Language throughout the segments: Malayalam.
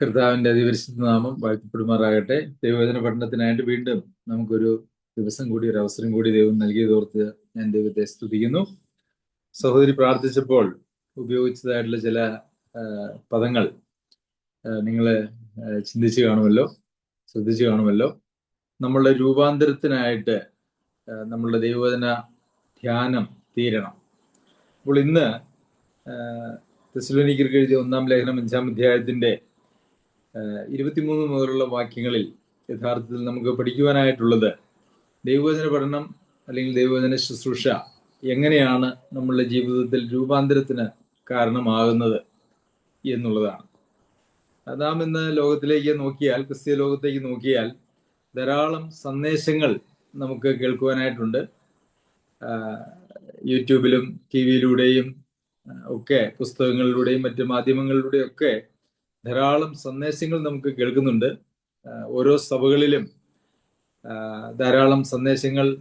കർത്താവിന്റെ അതിപരിശുദ്ധ നാമം വാഴ്ത്തപ്പെടുമാറാകട്ടെ. ദൈവവേദന പഠനത്തിനായിട്ട് വീണ്ടും നമുക്കൊരു ദിവസം കൂടി ഒരു അവസരം കൂടി ദൈവം നൽകിയതോർത്ത് ഞാൻ ദൈവത്തെ സ്തുതിക്കുന്നു. സഹോദരി പ്രാർത്ഥിച്ചപ്പോൾ ഉപയോഗിച്ചതായിട്ടുള്ള ചില പദങ്ങൾ നിങ്ങൾ ചിന്തിച്ചു കാണുമല്ലോ ശ്രദ്ധിച്ചു കാണുമല്ലോ. നമ്മളുടെ രൂപാന്തരത്തിനായിട്ട് നമ്മളുടെ ദൈവവേദന ധ്യാനം തീരണം. അപ്പോൾ ഇന്ന് തെസ്ലോനിക്കർക്ക് എഴുതിയ ഒന്നാം ലേഖനം അഞ്ചാം അധ്യായത്തിന്റെ ഇരുപത്തിമൂന്ന് മുതലുള്ള വാക്യങ്ങളിൽ യഥാർത്ഥത്തിൽ നമുക്ക് പഠിക്കുവാനായിട്ടുള്ളത് ദൈവവചന പഠനം അല്ലെങ്കിൽ ദൈവവചന ശുശ്രൂഷ എങ്ങനെയാണ് നമ്മളുടെ ജീവിതത്തിൽ രൂപാന്തരത്തിന് കാരണമാകുന്നത് എന്നുള്ളതാണ്. നാം ഇന്ന് ലോകത്തിലേക്ക് നോക്കിയാൽ ക്രിസ്തീയ ലോകത്തേക്ക് നോക്കിയാൽ ധാരാളം സന്ദേശങ്ങൾ നമുക്ക് കേൾക്കുവാനായിട്ടുണ്ട്. യൂട്യൂബിലും ടി വിയിലൂടെയും ഒക്കെ പുസ്തകങ്ങളിലൂടെയും മറ്റു മാധ്യമങ്ങളിലൂടെയും ഒക്കെ ധാരാളം സന്ദേശങ്ങൾ നമുക്ക് കേൾക്കുന്നുണ്ട്. ഓരോ സഭകളിലും ധാരാളം സന്ദേശങ്ങൾ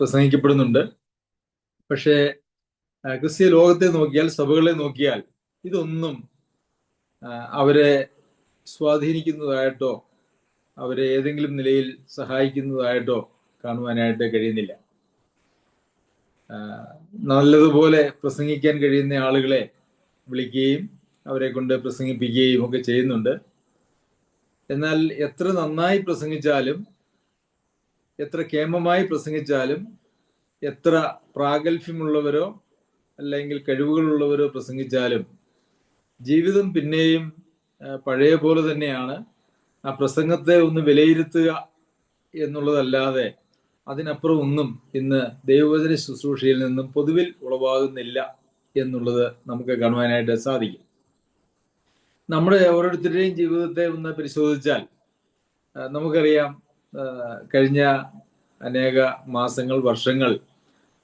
പ്രസംഗിക്കപ്പെടുന്നുണ്ട്. പക്ഷേ ക്രിസ്തീയ ലോകത്തെ നോക്കിയാൽ സഭകളെ നോക്കിയാൽ ഇതൊന്നും അവരെ സ്വാധീനിക്കുന്നതായിട്ടോ അവരെ ഏതെങ്കിലും നിലയിൽ സഹായിക്കുന്നതായിട്ടോ കാണുവാനായിട്ട് കഴിയുന്നില്ല. നല്ലതുപോലെ പ്രസംഗിക്കാൻ കഴിയുന്ന ആളുകളെ വിളിക്കുകയും അവരെ കൊണ്ട് പ്രസംഗിപ്പിക്കുകയും ഒക്കെ ചെയ്യുന്നുണ്ട്. എന്നാൽ എത്ര നന്നായി പ്രസംഗിച്ചാലും എത്ര കേമമായി പ്രസംഗിച്ചാലും എത്ര പ്രാഗൽഭ്യമുള്ളവരോ അല്ലെങ്കിൽ കഴിവുകളുള്ളവരോ പ്രസംഗിച്ചാലും ജീവിതം പിന്നെയും പഴയ പോലെ തന്നെയാണ്. ആ പ്രസംഗത്തെ ഒന്ന് വിലയിരുത്തുക എന്നുള്ളതല്ലാതെ അതിനപ്പുറം ഒന്നും ഇന്ന് ദൈവവചന ശുശ്രൂഷയിൽ നിന്നും പൊതുവിൽ ഉളവാകുന്നില്ല എന്നുള്ളത് നമുക്ക് കാണുവാനായിട്ട് സാധിക്കും. നമ്മുടെ ഓരോരുത്തരുടെയും ജീവിതത്തെ ഒന്ന് പരിശോധിച്ചാൽ നമുക്കറിയാം കഴിഞ്ഞ അനേക മാസങ്ങൾ വർഷങ്ങൾ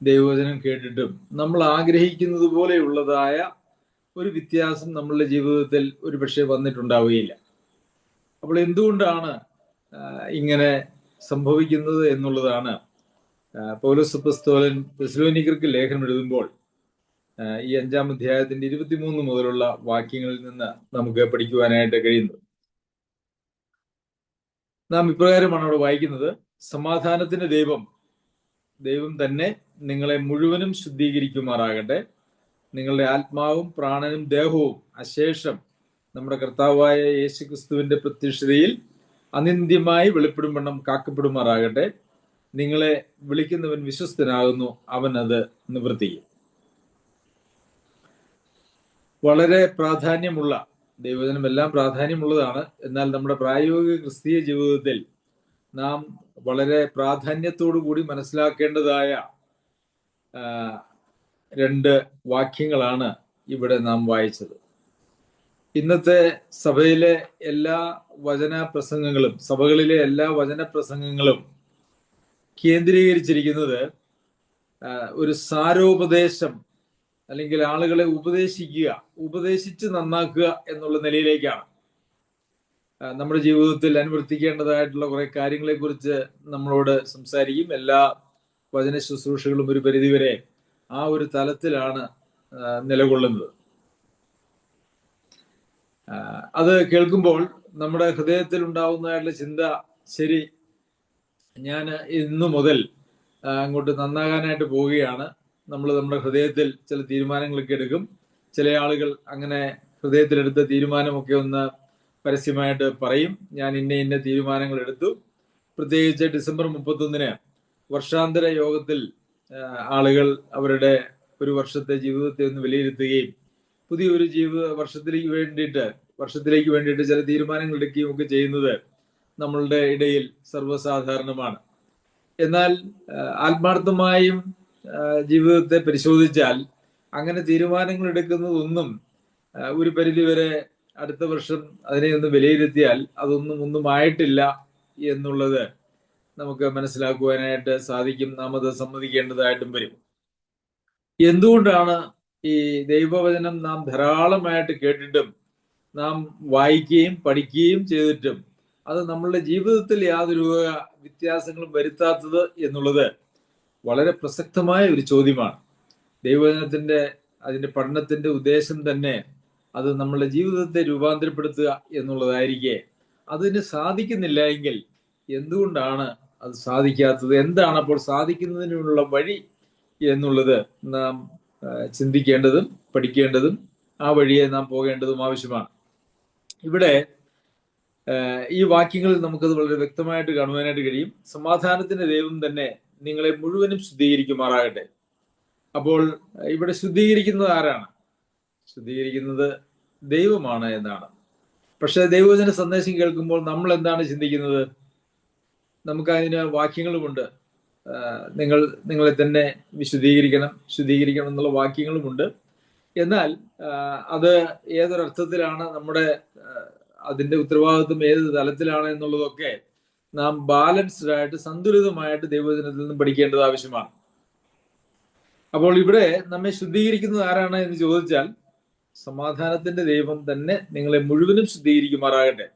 ദൈവവചനം കേട്ടിട്ടും നമ്മൾ ആഗ്രഹിക്കുന്നത് പോലെയുള്ളതായ ഒരു വ്യത്യാസം നമ്മളുടെ ജീവിതത്തിൽ ഒരു പക്ഷേ വന്നിട്ടുണ്ടാവുകയില്ല. അപ്പോൾ എന്തുകൊണ്ടാണ് ഇങ്ങനെ സംഭവിക്കുന്നത് എന്നുള്ളതാണ് പൗലോസ് അപ്പസ്തോലൻ തെസ്ലോനിക്കർക്ക് ലേഖനം എഴുതുമ്പോൾ ഈ അഞ്ചാം അധ്യായത്തിന്റെ ഇരുപത്തിമൂന്ന് മുതലുള്ള വാക്യങ്ങളിൽ നിന്ന് നമുക്ക് പഠിക്കുവാനായിട്ട് കഴിയുന്നത് നാം ഇപ്രകാരമാണ് അവിടെ വായിക്കുന്നത്. സമാധാനത്തിന്റെ ദൈവം ദൈവം തന്നെ നിങ്ങളെ മുഴുവനും ശുദ്ധീകരിക്കുമാറാകട്ടെ. നിങ്ങളുടെ ആത്മാവും പ്രാണനും ദേഹവും അശേഷം നമ്മുടെ കർത്താവായ യേശു ക്രിസ്തുവിന്റെ പ്രത്യക്ഷതയിൽ അനിന്ദ്യമായി വെളിപ്പെടും കാക്കപ്പെടുമാറാകട്ടെ. നിങ്ങളെ വിളിക്കുന്നവൻ വിശ്വസ്തനാകുന്നു അവൻ അത് നിവർത്തിക്കും. വളരെ പ്രാധാന്യമുള്ള ദൈവജനം എല്ലാം പ്രാധാന്യമുള്ളതാണ്. എന്നാൽ നമ്മുടെ പ്രായോഗിക ക്രിസ്തീയ ജീവിതത്തിൽ നാം വളരെ പ്രാധാന്യത്തോടു കൂടി മനസ്സിലാക്കേണ്ടതായ രണ്ട് വാക്യങ്ങളാണ് ഇവിടെ നാം വായിച്ചത്. ഇന്നത്തെ സഭയിലെ എല്ലാ വചന പ്രസംഗങ്ങളും സഭകളിലെ എല്ലാ വചന പ്രസംഗങ്ങളും കേന്ദ്രീകരിച്ചിരിക്കുന്നത് ഒരു സാരോപദേശം അല്ലെങ്കിൽ ആളുകളെ ഉപദേശിക്കുക ഉപദേശിച്ച് നന്നാക്കുക എന്നുള്ള നിലയിലേക്കാണ്. നമ്മുടെ ജീവിതത്തിൽ അനുവർത്തിക്കേണ്ടതായിട്ടുള്ള കുറെ കാര്യങ്ങളെ കുറിച്ച് നമ്മളോട് സംസാരിക്കും. എല്ലാ വചന ശുശ്രൂഷകളും ഒരു പരിധിവരെ ആ ഒരു തലത്തിലാണ് നിലകൊള്ളുന്നത്. അത് കേൾക്കുമ്പോൾ നമ്മുടെ ഹൃദയത്തിൽ ഉണ്ടാവുന്നതായിട്ടുള്ള ചിന്ത ശരി ഞാൻ ഇന്നു മുതൽ അങ്ങോട്ട് നന്നാകാനായിട്ട് പോവുകയാണ്. നമ്മൾ നമ്മുടെ ഹൃദയത്തിൽ ചില തീരുമാനങ്ങളൊക്കെ എടുക്കും. ചില ആളുകൾ അങ്ങനെ ഹൃദയത്തിലെടുത്ത തീരുമാനമൊക്കെ ഒന്ന് പരസ്യമായിട്ട് പറയും. ഞാൻ ഇന്ന ഇന്ന തീരുമാനങ്ങൾ എടുത്തു. പ്രത്യേകിച്ച് ഡിസംബർ മുപ്പത്തൊന്നിന് വർഷാന്തര യോഗത്തിൽ ആളുകൾ അവരുടെ ഒരു വർഷത്തെ ജീവിതത്തെ ഒന്ന് വിലയിരുത്തുകയും പുതിയൊരു ജീവിത വർഷത്തിലേക്ക് വേണ്ടിയിട്ട് വർഷത്തിലേക്ക് വേണ്ടിയിട്ട് ചില തീരുമാനങ്ങൾ എടുക്കുകയും ഒക്കെ ചെയ്യുന്നത് നമ്മളുടെ ഇടയിൽ സർവസാധാരണമാണ്. എന്നാൽ ആത്മാർത്ഥമായും ജീവിതത്തെ പരിശോധിച്ചാൽ അങ്ങനെ തീരുമാനങ്ങൾ എടുക്കുന്നതൊന്നും ഒരു പരിധിവരെ അടുത്ത വർഷം അതിനെ ഒന്ന് വിലയിരുത്തിയാൽ അതൊന്നും ഒന്നും ആയിട്ടില്ല എന്നുള്ളത് നമുക്ക് മനസ്സിലാക്കുവാനായിട്ട് സാധിക്കും. നാം അത് സമ്മതിക്കേണ്ടതായിട്ടും വരും. എന്തുകൊണ്ടാണ് ഈ ദൈവവചനം നാം ധാരാളമായിട്ട് കേട്ടിട്ടും നാം വായിക്കുകയും പഠിക്കുകയും ചെയ്തിട്ടും അത് നമ്മളുടെ ജീവിതത്തിൽ യാതൊരു വ്യത്യാസങ്ങളും വരുത്താത്തത് എന്നുള്ളത് വളരെ പ്രസക്തമായ ഒരു ചോദ്യമാണ്. ദൈവവചനത്തിന്റെ അതിന്റെ പഠനത്തിന്റെ ഉദ്ദേശം തന്നെ അത് നമ്മളുടെ ജീവിതത്തെ രൂപാന്തരപ്പെടുത്തുക എന്നുള്ളതായിരിക്കെ. അതിന് സാധിക്കുന്നില്ല എങ്കിൽ എന്തുകൊണ്ടാണ് അത് സാധിക്കാത്തത്? എന്താണ് അപ്പോൾ സാധിക്കുന്നതിനുള്ള വഴി എന്നുള്ളത് നാം ചിന്തിക്കേണ്ടതും പഠിക്കേണ്ടതും ആ വഴിയെ നാം പോകേണ്ടതും ആവശ്യമാണ്. ഇവിടെ ഈ വാക്യങ്ങളിൽ നമുക്കത് വളരെ വ്യക്തമായിട്ട് കാണുവാനായിട്ട് കഴിയും. സമാധാനത്തിന്റെ ദൈവം തന്നെ നിങ്ങളെ മുഴുവനും ശുദ്ധീകരിക്കുമാറാകട്ടെ. അപ്പോൾ ഇവിടെ ശുദ്ധീകരിക്കുന്നത് ആരാണ്? ശുദ്ധീകരിക്കുന്നത് ദൈവമാണ് എന്നാണ്. പക്ഷേ ദൈവജന സന്ദേശം കേൾക്കുമ്പോൾ നമ്മൾ എന്താണ് ചിന്തിക്കുന്നത്? നമുക്കതിന് വാക്യങ്ങളുമുണ്ട്. നിങ്ങൾ നിങ്ങളെ തന്നെ വിശുദ്ധീകരിക്കണം ശുദ്ധീകരിക്കണം എന്നുള്ള വാക്യങ്ങളുമുണ്ട്. എന്നാൽ അത് ഏതൊരർത്ഥത്തിലാണ് നമ്മുടെ അതിന്റെ ഉത്തരവാദിത്വം ഏത് തലത്തിലാണ് എന്നുള്ളതൊക്കെ നാം ബാലൻസ്ഡ് ആയിട്ട് സന്തുലിതമായിട്ട് ദൈവവചനത്തിൽ നിന്ന് പഠിക്കേണ്ടത് ആവശ്യമാണ്. അപ്പോൾ ഇവിടെ നമ്മെ ശുദ്ധീകരിക്കുന്നത് ആരാണ് എന്ന് ചോദിച്ചാൽ സമാധാനത്തിന്റെ ദൈവം തന്നെ നിങ്ങളെ മുഴുവനും ശുദ്ധീകരിക്കുമാറാകട്ടെ.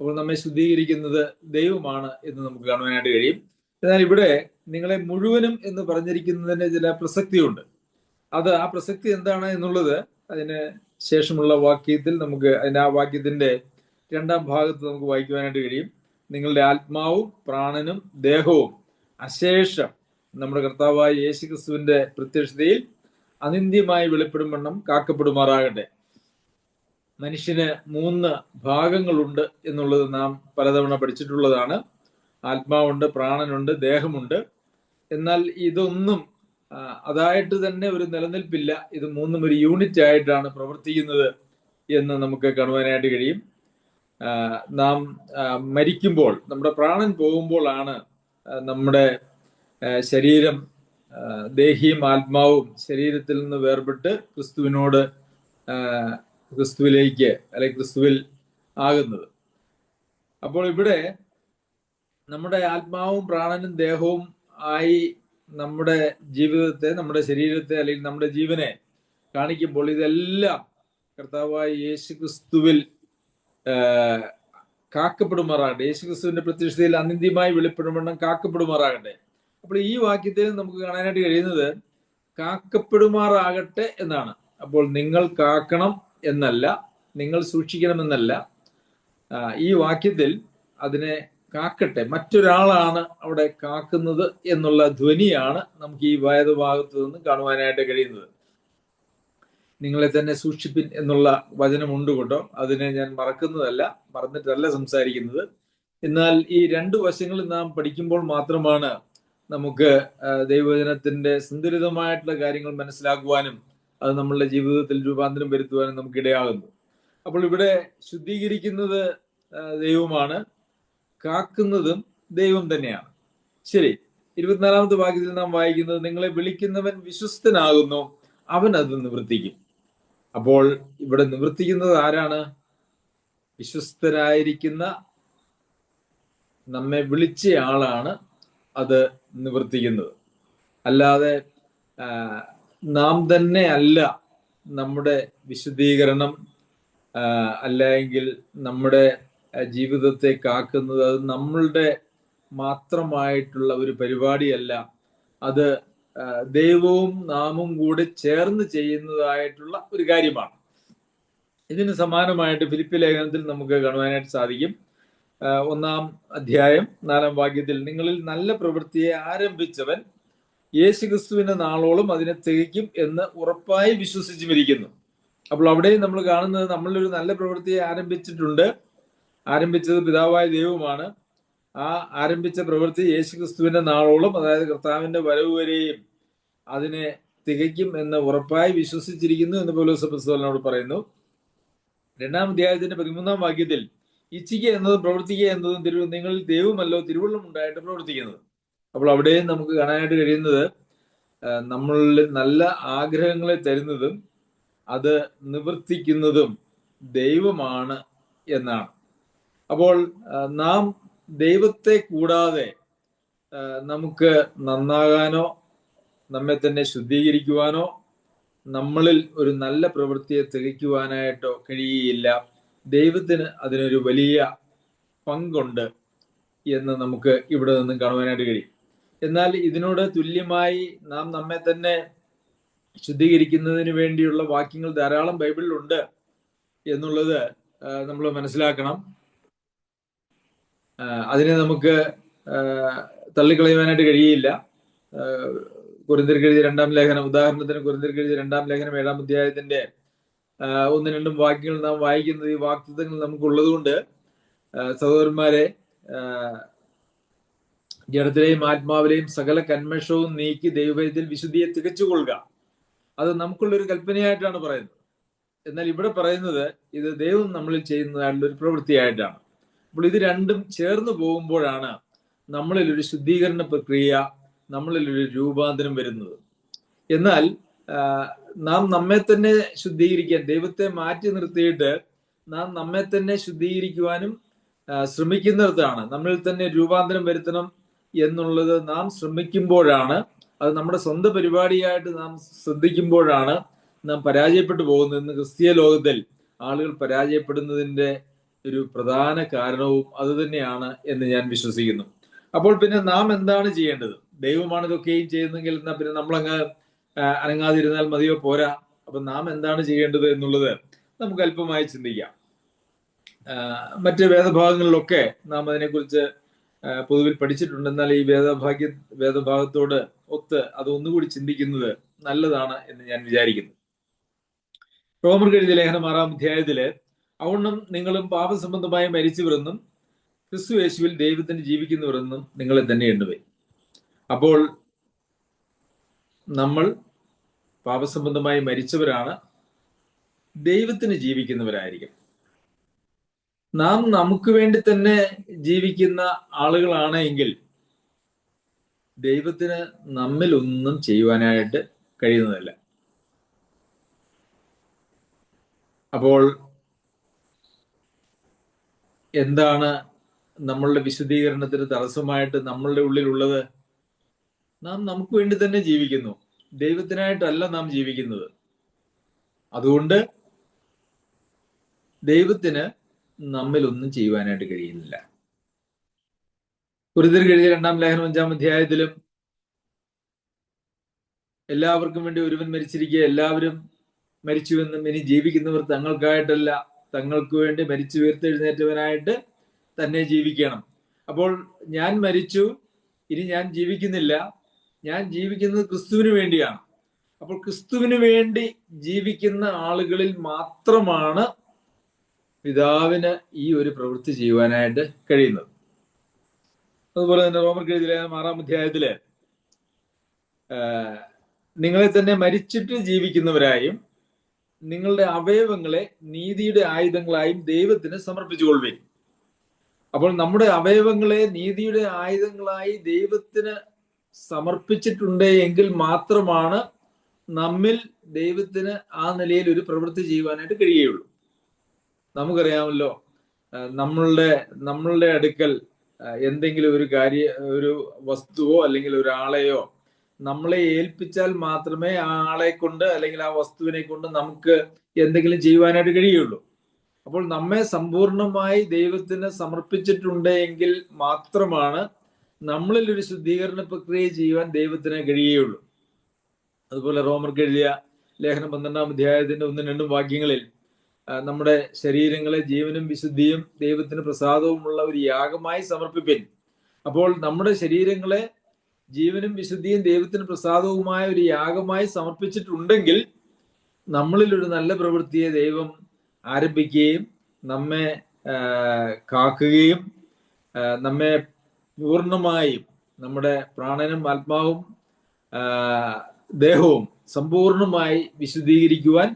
അപ്പോൾ നമ്മെ ശുദ്ധീകരിക്കുന്നത് ദൈവമാണ് എന്ന് നമുക്ക് കാണുവാനായിട്ട് കഴിയും. എന്നാൽ ഇവിടെ നിങ്ങളെ മുഴുവനും എന്ന് പറഞ്ഞിരിക്കുന്നതിന് ചില പ്രസക്തിയുണ്ട്. അത് ആ പ്രസക്തി എന്താണ് എന്നുള്ളത് അതിന് ശേഷമുള്ള വാക്യത്തിൽ നമുക്ക് അതിന്റെ ആ വാക്യത്തിന്റെ രണ്ടാം ഭാഗത്ത് നമുക്ക് വായിക്കുവാനായിട്ട് കഴിയും. നിങ്ങളുടെ ആത്മാവും പ്രാണനും ദേഹവും അശേഷം നമ്മുടെ കർത്താവായ യേശു ക്രിസ്തുവിന്റെ പ്രത്യക്ഷതയിൽ അനിന്ത്യമായി വെളിപ്പെടും വണ്ണം കാക്കപ്പെടുമാറാകട്ടെ. മനുഷ്യന് മൂന്ന് ഭാഗങ്ങളുണ്ട് എന്നുള്ളത് നാം പലതവണ പഠിച്ചിട്ടുള്ളതാണ്. ആത്മാവുണ്ട് പ്രാണനുണ്ട് ദേഹമുണ്ട്. എന്നാൽ ഇതൊന്നും അതായിട്ട് തന്നെ ഒരു നിലനിൽപ്പില്ല. ഇത് മൂന്നും ഒരു യൂണിറ്റ് ആയിട്ടാണ് പ്രവർത്തിക്കുന്നത് എന്ന് നമുക്ക് കാണുവാനായിട്ട് കഴിയും. നാം മരിക്കുമ്പോൾ നമ്മുടെ പ്രാണൻ പോകുമ്പോഴാണ് നമ്മുടെ ശരീരം ദേഹിയും ആത്മാവും ശരീരത്തിൽ നിന്ന് വേർപെട്ട് ക്രിസ്തുവിനോട് ക്രിസ്തുവിലേക്ക് അല്ലെങ്കിൽ ക്രിസ്തുവിൽ ആകുന്നത്. അപ്പോൾ ഇവിടെ നമ്മുടെ ആത്മാവും പ്രാണനും ദേഹവും ആയി നമ്മുടെ ജീവിതത്തെ നമ്മുടെ ശരീരത്തെ അല്ലെങ്കിൽ നമ്മുടെ ജീവനെ കാണിക്കുമ്പോൾ ഇതെല്ലാം കർത്താവായ യേശു ക്രിസ്തുവിൽ കാക്കപ്പെടുമാറാകട്ടെ. യേശു ക്രിസ്തുവിന്റെ പ്രത്യക്ഷതയിൽ അനിന്ത്യമായി വെളിപ്പെടുമെണ്ണം കാക്കപ്പെടുമാറാകട്ടെ. അപ്പോൾ ഈ വാക്യത്തിൽ നമുക്ക് കാണാനായിട്ട് കഴിയുന്നത് കാക്കപ്പെടുമാറാകട്ടെ എന്നാണ്. അപ്പോൾ നിങ്ങൾ കാക്കണം എന്നല്ല നിങ്ങൾ സൂക്ഷിക്കണമെന്നല്ല ഈ വാക്യത്തിൽ അതിനെ കാക്കട്ടെ. മറ്റൊരാളാണ് അവിടെ കാക്കുന്നത് എന്നുള്ള ധ്വനിയാണ് നമുക്ക് ഈ വേദഭാഗത്ത് നിന്ന് കാണുവാനായിട്ട് കഴിയുന്നത്. നിങ്ങളെ തന്നെ സൂക്ഷിപ്പിൻ എന്നുള്ള വചനമുണ്ട് കൊണ്ടോ അതിനെ ഞാൻ മറക്കുന്നതല്ല മറന്നിട്ടല്ല സംസാരിക്കുന്നത്. എന്നാൽ ഈ രണ്ട് വശങ്ങളിൽ നാം പഠിക്കുമ്പോൾ മാത്രമാണ് നമുക്ക് ദൈവവചനത്തിന്റെ സന്തുലിതമായിട്ടുള്ള കാര്യങ്ങൾ മനസ്സിലാക്കുവാനും അത് നമ്മളുടെ ജീവിതത്തിൽ രൂപാന്തരം വരുത്തുവാനും നമുക്ക് ഇടയാകുന്നു. അപ്പോൾ ഇവിടെ ശുദ്ധീകരിക്കുന്നത് ദൈവമാണ്. കാക്കുന്നതും ദൈവം തന്നെയാണ്. ശരി ഇരുപത്തിനാലാമത്തെ വാക്യത്തിൽ നാം വായിക്കുന്നത് നിങ്ങളെ വിളിക്കുന്നവൻ വിശ്വസ്തനാകുന്നു അവൻ അത് നിവർത്തിക്കും. അപ്പോൾ ഇവിടെ നിവർത്തിക്കുന്നത് ആരാണ്? വിശ്വസ്തരായിരിക്കുന്ന നമ്മെ വിളിച്ച ആളാണ് അത് നിവർത്തിക്കുന്നത്. അല്ലാതെ നാം തന്നെ അല്ല നമ്മുടെ വിശദീകരണം അല്ലെങ്കിൽ നമ്മുടെ ജീവിതത്തെ കാക്കുന്നത്. അത് നമ്മളുടെ മാത്രമായിട്ടുള്ള ഒരു പരിപാടിയല്ല. അത് ദൈവവും നാമും കൂടെ ചേർന്ന് ചെയ്യുന്നതായിട്ടുള്ള ഒരു കാര്യമാണ്. ഇതിന് സമാനമായിട്ട് ഫിലിപ്പി ലേഖനത്തിൽ നമുക്ക് കാണുവാനായിട്ട് സാധിക്കും. ഒന്നാം അധ്യായം നാലാം വാക്യത്തിൽ നിങ്ങളിൽ നല്ല പ്രവൃത്തിയെ ആരംഭിച്ചവൻ യേശുക്രിസ്തുവിന്റെ നാളോളം അതിനെ തികയ്ക്കും എന്ന് ഉറപ്പായി വിശ്വസിച്ചുമിരിക്കുന്നു. അപ്പോൾ അവിടെയും നമ്മൾ കാണുന്നത് നമ്മളൊരു നല്ല പ്രവൃത്തിയെ ആരംഭിച്ചിട്ടുണ്ട്. ആരംഭിച്ചത് പിതാവായ ദൈവമാണ് ആ ആരംഭിച്ച പ്രവൃത്തി യേശുക്രിസ്തുവിന്റെ നാളോളം അതായത് കർത്താവിന്റെ വരവ് വരെയും അതിനെ തികയ്ക്കും എന്ന് ഉറപ്പായി വിശ്വസിച്ചിരിക്കുന്നു എന്ന് പൗലോസ് പുസ്തകനോട് പറയുന്നു. രണ്ടാം അധ്യായത്തിന്റെ പതിമൂന്നാം വാക്യത്തിൽ ഇച്ഛിക്കുക എന്നതും പ്രവർത്തിക്കുക എന്നതും തിരു നിങ്ങളിൽ ദൈവമല്ലോ തിരുവള്ളം ഉണ്ടായിട്ട് പ്രവർത്തിക്കുന്നത്. അപ്പോൾ അവിടെയും നമുക്ക് കാണാനായിട്ട് കഴിയുന്നത് നമ്മളിൽ നല്ല ആഗ്രഹങ്ങളെ തരുന്നതും അത് നിവർത്തിക്കുന്നതും ദൈവമാണ് എന്നാണ്. അപ്പോൾ നാം ദൈവത്തെ കൂടാതെ നമുക്ക് നന്നാകാനോ നമ്മെ തന്നെ ശുദ്ധീകരിക്കുവാനോ നമ്മളിൽ ഒരു നല്ല പ്രവൃത്തിയെ തെളിക്കുവാനായിട്ടോ കഴിയുകയില്ല. ദൈവത്തിന് അതിനൊരു വലിയ പങ്കുണ്ട് എന്ന് നമുക്ക് ഇവിടെ നിന്നും കാണുവാനായിട്ട് കഴിയും. എന്നാൽ ഇതിനോട് തുല്യമായി നാം നമ്മെ തന്നെ ശുദ്ധീകരിക്കുന്നതിന് വേണ്ടിയുള്ള വാക്യങ്ങൾ ധാരാളം ബൈബിളിലുണ്ട് എന്നുള്ളത് നമ്മൾ മനസ്സിലാക്കണം. അതിനെ നമുക്ക് തള്ളിക്കളയുവാനായിട്ട് കഴിയില്ല. കുറിന്തിർക്ക് രണ്ടാം ലേഖനം ഉദാഹരണത്തിന് കുറിന്തിർക്ക് രണ്ടാം ലേഖനം ഏഴാം അധ്യായത്തിന്റെ ഒന്ന് രണ്ടും വാക്യങ്ങൾ നാം വായിക്കുന്നത് ഈ വാക്തത്വങ്ങൾ നമുക്കുള്ളതുകൊണ്ട് സഹോദരന്മാരെ ജഡത്തിലെയും ആത്മാവിലെയും സകല കന്മഷവും നീക്കി ദൈവഭയത്തിൽ വിശുദ്ധിയെ തികച്ചുകൊള്ളുക. അത് നമുക്കുള്ളൊരു കൽപ്പനയായിട്ടാണ് പറയുന്നത്. എന്നാൽ ഇവിടെ പറയുന്നത് ഇത് ദൈവം നമ്മളിൽ ചെയ്യുന്നതായിട്ടുള്ള ഒരു പ്രവൃത്തിയായിട്ടാണ്. അപ്പോൾ ഇത് രണ്ടും ചേർന്ന് പോകുമ്പോഴാണ് നമ്മളിൽ ഒരു ശുദ്ധീകരണ പ്രക്രിയ നമ്മളിൽ ഒരു രൂപാന്തരം വരുന്നത്. എന്നാൽ നാം നമ്മെ തന്നെ ശുദ്ധീകരിക്കാൻ ദൈവത്തെ മാറ്റി നിർത്തിയിട്ട് നാം നമ്മെ തന്നെ ശുദ്ധീകരിക്കുവാനും ശ്രമിക്കുന്നിടത്താണ് നമ്മളിൽ തന്നെ രൂപാന്തരം വരുത്തണം എന്നുള്ളത് നാം ശ്രമിക്കുമ്പോഴാണ് അത് നമ്മുടെ സ്വന്തം പരിപാടിയായിട്ട് നാം ശ്രദ്ധിക്കുമ്പോഴാണ് നാം പരാജയപ്പെട്ടു പോകുന്നത്. ക്രിസ്തീയ ലോകത്തിൽ ആളുകൾ പരാജയപ്പെടുന്നതിന്റെ ഒരു പ്രധാന കാരണവും അത് തന്നെയാണ് എന്ന് ഞാൻ വിശ്വസിക്കുന്നു. അപ്പോൾ പിന്നെ നാം എന്താണ് ചെയ്യേണ്ടത്? ദൈവമാണ് ഇതൊക്കെയും ചെയ്യുന്നെങ്കിൽ എന്നാ പിന്നെ നമ്മളങ്ങ് അനങ്ങാതിരുന്നാൽ മതിയോ? പോരാ. അപ്പൊ നാം എന്താണ് ചെയ്യേണ്ടത് എന്നുള്ളത് നമുക്ക് അല്പമായി ചിന്തിക്കാം. മറ്റ് വേദഭാഗങ്ങളിലൊക്കെ നാം അതിനെക്കുറിച്ച് പൊതുവിൽ പഠിച്ചിട്ടുണ്ട്. എന്നാൽ ഈ വേദഭാഗ്യ വേദഭാഗത്തോട് ഒത്ത് അത് ഒന്നുകൂടി ചിന്തിക്കുന്നത് നല്ലതാണ് എന്ന് ഞാൻ വിചാരിക്കുന്നു. റോമർ കഴിഞ്ഞ ലേഖനം ആറാം അധ്യായത്തിൽ അവണ്ണം നിങ്ങളും പാപസംബന്ധമായി മരിച്ചവരെന്നും ക്രിസ്തു യേശുവിൽ ദൈവത്തിന് ജീവിക്കുന്നവരെന്നും നിങ്ങളെ തന്നെ എണ്ണുവേ. അപ്പോൾ നമ്മൾ പാപസംബന്ധമായി മരിച്ചവരാണ്. ദൈവത്തിന് ജീവിക്കുന്നവരായിരിക്കും. നാം നമുക്ക് വേണ്ടി തന്നെ ജീവിക്കുന്ന ആളുകളാണ് എങ്കിൽ ദൈവത്തിന് നമ്മിൽ ഒന്നും ചെയ്യുവാനായിട്ട് കഴിയുന്നതല്ല. അപ്പോൾ എന്താണ് നമ്മളുടെ വിശദീകരണത്തിന് തടസ്സമായിട്ട് നമ്മളുടെ ഉള്ളിലുള്ളത്? നാം നമുക്ക് വേണ്ടി തന്നെ ജീവിക്കുന്നു. ദൈവത്തിനായിട്ടല്ല നാം ജീവിക്കുന്നത്. അതുകൊണ്ട് ദൈവത്തിന് നമ്മിലൊന്നും ചെയ്യുവാനായിട്ട് കഴിയുന്നില്ല. കുരുതിർ കഴിഞ്ഞ രണ്ടാം ലേഖനം അഞ്ചാം അധ്യായത്തിലും എല്ലാവർക്കും വേണ്ടി ഒരുവൻ മരിച്ചിരിക്കുക എല്ലാവരും മരിച്ചുവെന്നും ഇനി ജീവിക്കുന്നവർ തങ്ങൾക്കായിട്ടല്ല. തങ്ങൾക്ക് വേണ്ടി മരിച്ചു ഉയർത്തെഴുന്നേറ്റവനായിട്ട് തന്നെ ജീവിക്കണം. അപ്പോൾ ഞാൻ മരിച്ചു ഇനി ഞാൻ ജീവിക്കുന്നില്ല. ഞാൻ ജീവിക്കുന്നത് ക്രിസ്തുവിന് വേണ്ടിയാണ്. അപ്പോൾ ക്രിസ്തുവിന് വേണ്ടി ജീവിക്കുന്ന ആളുകളിൽ മാത്രമാണ് പിതാവിന് ഈ ഒരു പ്രവൃത്തി ചെയ്യുവാനായിട്ട് കഴിയുന്നത്. അതുപോലെ തന്നെ റോമർ കെഴുതിലെ ആറാം അധ്യായത്തിൽ നിങ്ങളെ തന്നെ മരിച്ചിട്ട് ജീവിക്കുന്നവരായും നിങ്ങളുടെ അവയവങ്ങളെ നീതിയുടെ ആയുധങ്ങളായും ദൈവത്തിന് സമർപ്പിച്ചുകൊള്ളുവിൻ. അപ്പോൾ നമ്മുടെ അവയവങ്ങളെ നീതിയുടെ ആയുധങ്ങളായി ദൈവത്തിന് സമർപ്പിച്ചിട്ടുണ്ട് എങ്കിൽ മാത്രമാണ് നമ്മിൽ ദൈവത്തിന് ആ നിലയിൽ ഒരു പ്രവൃത്തി ചെയ്യുവാനായിട്ട് കഴിയുകയുള്ളൂ. നമുക്കറിയാമല്ലോ നമ്മളുടെ നമ്മളുടെ അടുക്കൽ എന്തെങ്കിലും ഒരു കാര്യ ഒരു വസ്തുവോ അല്ലെങ്കിൽ ഒരാളെയോ നമ്മളെ ഏൽപ്പിച്ചാൽ മാത്രമേ ആ ആളെ കൊണ്ട് അല്ലെങ്കിൽ ആ വസ്തുവിനെ കൊണ്ട് നമുക്ക് എന്തെങ്കിലും ചെയ്യുവാനായിട്ട് കഴിയുള്ളൂ. അപ്പോൾ നമ്മെ സമ്പൂർണമായി ദൈവത്തിന് സമർപ്പിച്ചിട്ടുണ്ട് എങ്കിൽ മാത്രമാണ് നമ്മളിൽ ഒരു ശുദ്ധീകരണ പ്രക്രിയ ചെയ്യുവാൻ ദൈവത്തിന് കഴിയുകയുള്ളൂ അതുപോലെ റോമർക്ക് എഴുതിയ ലേഖനം പന്ത്രണ്ടാം അധ്യായത്തിന്റെ ഒന്നും രണ്ടും വാക്യങ്ങളിൽ നമ്മുടെ ശരീരങ്ങളെ ജീവനും വിശുദ്ധിയും ദൈവത്തിന് പ്രസാദവുമുള്ള ഒരു യാഗമായി സമർപ്പിപ്പിൻ. അപ്പോൾ നമ്മുടെ ശരീരങ്ങളെ ജീവനും വിശുദ്ധിയും ദൈവത്തിന് പ്രസാദവുമായ ഒരു യാഗമായി സമർപ്പിച്ചിട്ടുണ്ടെങ്കിൽ നമ്മളിൽ ഒരു നല്ല പ്രവൃത്തിയെ ദൈവം ആരംഭിക്കുകയും നമ്മെ കാക്കുകയും നമ്മെ പൂർണമായും നമ്മുടെ പ്രാണനും ആത്മാവും ദേഹവും സമ്പൂർണമായി വിശുദ്ധീകരിക്കുവാൻ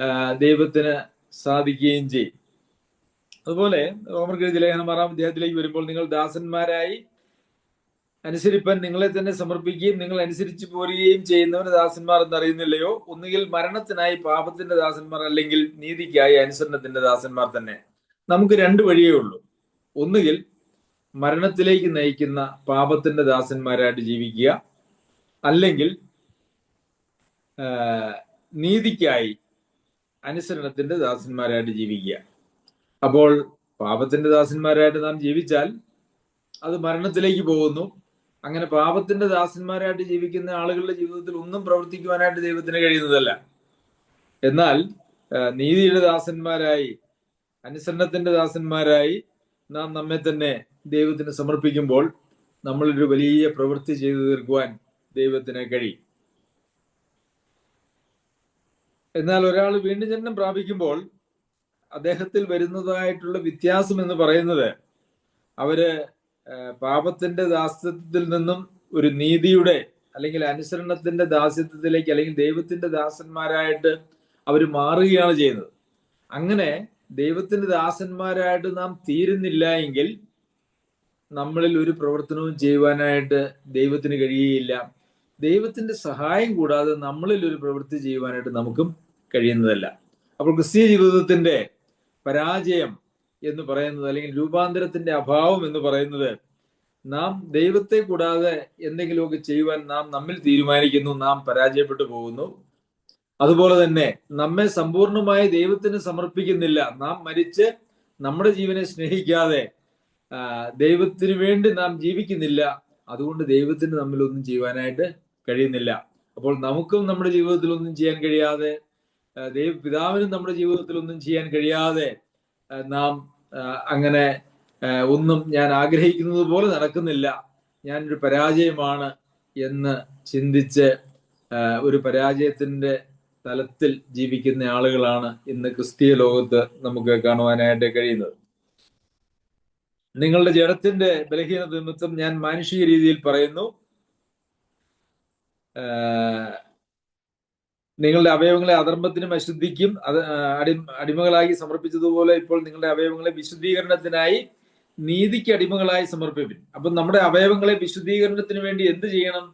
ആ, ദൈവത്തിന് സാധിക്കുകയും ചെയ്യും. അതുപോലെ റോമർ എഴുതിയ ലേഖനം ആറാം അദ്ദേഹത്തിലേക്ക് വരുമ്പോൾ നിങ്ങൾ ദാസന്മാരായി അനുസരിപ്പാൻ നിങ്ങളെ തന്നെ സമർപ്പിക്കുകയും നിങ്ങൾ അനുസരിച്ച് പോരുകയും ചെയ്യുന്നവന് ദാസന്മാർ എന്നറിയുന്നില്ലയോ? ഒന്നുകിൽ മരണത്തിനായി പാപത്തിന്റെ ദാസന്മാർ അല്ലെങ്കിൽ നീതിക്കായി അനുസരണത്തിന്റെ ദാസന്മാർ തന്നെ. നമുക്ക് രണ്ട് വഴിയേ ഉള്ളൂ. ഒന്നുകിൽ മരണത്തിലേക്ക് നയിക്കുന്ന പാപത്തിന്റെ ദാസന്മാരായിട്ട് ജീവിക്കുക. അല്ലെങ്കിൽ നീതിക്കായി അനുസരണത്തിന്റെ ദാസന്മാരായിട്ട് ജീവിക്കുക. അപ്പോൾ പാപത്തിന്റെ ദാസന്മാരായിട്ട് നാം ജീവിച്ചാൽ അത് മരണത്തിലേക്ക് പോകുന്നു. അങ്ങനെ പാപത്തിന്റെ ദാസന്മാരായിട്ട് ജീവിക്കുന്ന ആളുകളുടെ ജീവിതത്തിൽ ഒന്നും പ്രവർത്തിക്കുവാനായിട്ട് ദൈവത്തിന് കഴിയുന്നതല്ല. എന്നാൽ നീതിയുടെ ദാസന്മാരായി അനുസരണത്തിന്റെ ദാസന്മാരായി നാം നമ്മെ തന്നെ ദൈവത്തിന് സമർപ്പിക്കുമ്പോൾ നമ്മളൊരു വലിയ പ്രവൃത്തി ചെയ്തു തീർക്കുവാൻ ദൈവത്തിന് കഴിയും. എന്നാൽ ഒരാൾ വീണ്ടും ജന്മം പ്രാപിക്കുമ്പോൾ അദ്ദേഹത്തിൽ വരുന്നതായിട്ടുള്ള വ്യത്യാസം എന്ന് പറയുന്നത് അവർ പാപത്തിന്റെ ദാസ്യത്വത്തിൽ നിന്നും ഒരു നീതിയുടെ അല്ലെങ്കിൽ അനുസരണത്തിന്റെ ദാസ്യത്വത്തിലേക്ക് അല്ലെങ്കിൽ ദൈവത്തിന്റെ ദാസന്മാരായിട്ട് അവർ മാറുകയാണ് ചെയ്യുന്നത്. അങ്ങനെ ദൈവത്തിന്റെ ദാസന്മാരായിട്ട് നാം തീരുന്നില്ല എങ്കിൽ നമ്മളിൽ ഒരു പ്രവർത്തനവും ചെയ്യുവാനായിട്ട് ദൈവത്തിന് കഴിയുകയില്ല. ദൈവത്തിന്റെ സഹായം കൂടാതെ നമ്മളിൽ ഒരു പ്രവൃത്തി ചെയ്യുവാനായിട്ട് നമുക്കും കഴിയുന്നതല്ല. അപ്പോൾ ക്രിസ്തീയ ജീവിതത്തിന്റെ പരാജയം എന്ന് പറയുന്നത് അല്ലെങ്കിൽ രൂപാന്തരത്തിന്റെ അഭാവം എന്ന് പറയുന്നത് നാം ദൈവത്തെ കൂടാതെ എന്തെങ്കിലുമൊക്കെ ചെയ്യുവാൻ നാം നമ്മിൽ തീരുമാനിക്കുന്നു നാം പരാജയപ്പെട്ടു പോകുന്നു. അതുപോലെ തന്നെ നമ്മെ സമ്പൂർണമായി ദൈവത്തിന് സമർപ്പിക്കുന്നില്ല. നാം മരിച്ച് നമ്മുടെ ജീവനെ സ്നേഹിക്കാതെ ദൈവത്തിന് വേണ്ടി നാം ജീവിക്കുന്നില്ല. അതുകൊണ്ട് ദൈവത്തിന് നമ്മിലൊന്നും ചെയ്യുവാനായിട്ട് കഴിയുന്നില്ല. അപ്പോൾ നമുക്കും നമ്മുടെ ജീവിതത്തിൽ ഒന്നും ചെയ്യാൻ കഴിയാതെ ദൈവ പിതാവിനും നമ്മുടെ ജീവിതത്തിൽ ഒന്നും ചെയ്യാൻ കഴിയാതെ നാം അങ്ങനെ ഒന്നും ഞാൻ ആഗ്രഹിക്കുന്നത് പോലെ നടക്കുന്നില്ല. ഞാനൊരു പരാജയമാണ് എന്ന് ചിന്തിച്ച് ഒരു പരാജയത്തിന്റെ തലത്തിൽ ജീവിക്കുന്ന ആളുകളാണ് ഇന്ന് ക്രിസ്തീയ ലോകത്ത് നമുക്ക് കാണുവാനായിട്ട് കഴിയുന്നത്. നിങ്ങളുടെ ജഡത്തിന്റെ ബലഹീനത നിമിത്തം ഞാൻ മാനുഷിക രീതിയിൽ പറയുന്നു. നിങ്ങളുടെ അവയവങ്ങളെ അധർമ്മത്തിനും അശുദ്ധിക്കും അത് അടി അടിമകളായി സമർപ്പിച്ചതുപോലെ ഇപ്പോൾ നിങ്ങളുടെ അവയവങ്ങളെ വിശുദ്ധീകരണത്തിനായി നീതിക്ക് അടിമകളായി സമർപ്പിപ്പിൻ. അപ്പൊ നമ്മുടെ അവയവങ്ങളെ വിശുദ്ധീകരണത്തിന് വേണ്ടി എന്ത് ചെയ്യണം?